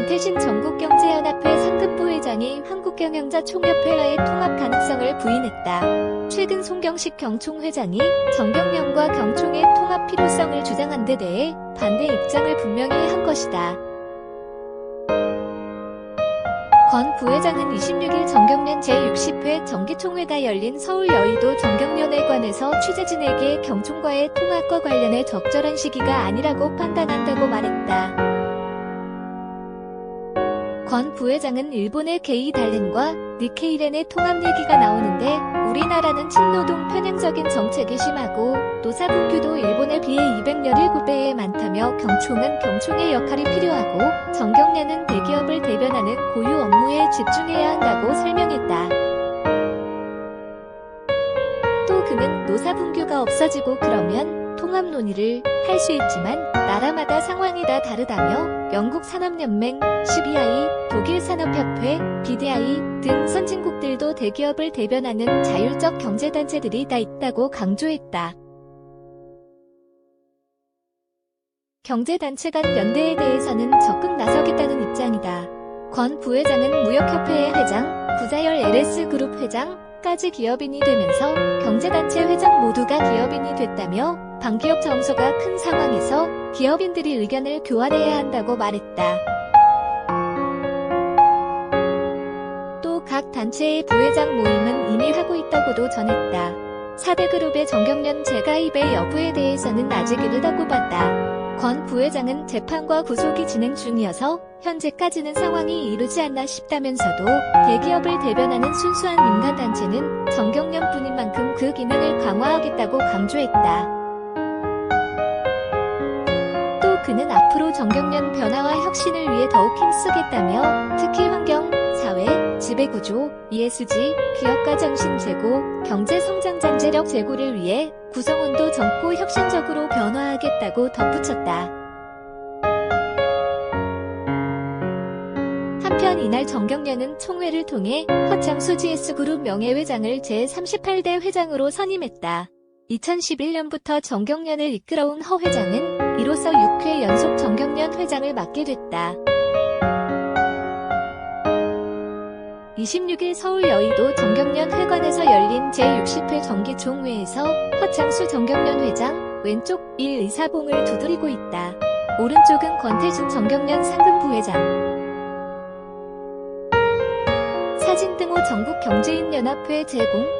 권태신 전국경제연합회 상급부회장이 한국경영자총협회와의 통합 가능성을 부인했다. 최근 송경식 경총회장이 정경련과 경총의 통합 필요성을 주장한 데 대해 반대 입장을 분명히 한 것이다. 권 부회장은 26일 정경련 제60회 정기총회가 열린 서울 여의도 정경련회관에서 취재진에게 경총과의 통합과 관련해 적절한 시기가 아니라고 판단한다고 말했다. 권 부회장은 일본의 게이 달렌과 니케이렌의 통합 얘기가 나오는데 우리나라는 친노동 편향적인 정책이 심하고 노사분규도 일본에 비해 217배에 많다며 경총은 경총의 역할이 필요하고 정경련은 대기업을 대변하는 고유 업무에 집중해야 한다고 설명했다. 또 그는 노사분규가 없어지고 그러면 통합 논의를 할 수 있지만 나라마다 상황이 다 다르다며 영국 산업연맹, CBI, 독일 산업협회, BDI 등 선진국들도 대기업을 대변하는 자율적 경제단체들이 다 있다고 강조했다. 경제단체 간 연대에 대해서는 적극 나서겠다는 입장이다. 권 부회장은 무역협회의 회장, 구자열 LS그룹 회장 까지 기업인이 되면서 경제단체 회장 모두가 기업인이 됐다며 방기업 정서가 큰 상황에서 기업인들이 의견을 교환해야 한다고 말했다. 또 각 단체의 부회장 모임은 이미 하고 있다고도 전했다. 4대 그룹의 정경련 재가입의 여부에 대해서는 아직 이르다고 봤다. 권 부회장은 재판과 구속이 진행 중이어서 현재까지는 상황이 이르지 않나 싶다면서도 대기업을 대변하는 순수한 민간단체는 정경련뿐인 만큼 그 기능을 강화하겠다고 강조했다. 또 그는 앞으로 정경련 변화와 혁신을 위해 더욱 힘쓰겠다며 특히 환경, 사회, 지배구조, ESG, 기업가 정신 제고, 경제 성장 잠재력 제고를 위해 구성원도 젊고 혁신적으로 변화하겠다고 덧붙였다. 한편 이날 정경련은 총회를 통해 허창수 GS그룹 명예회장을 제38대 회장으로 선임했다. 2011년부터 정경련을 이끌어온 허 회장은 이로써 6회 연속 정경련 회장을 맡게 됐다. 26일 서울 여의도 정경련 회관에서 열린 제60회 정기총회에서 허창수 정경련 회장, 왼쪽 1 의사봉을 두드리고 있다. 오른쪽은 권태준 정경련 상근부회장. 사진 등호 전국경제인연합회 제공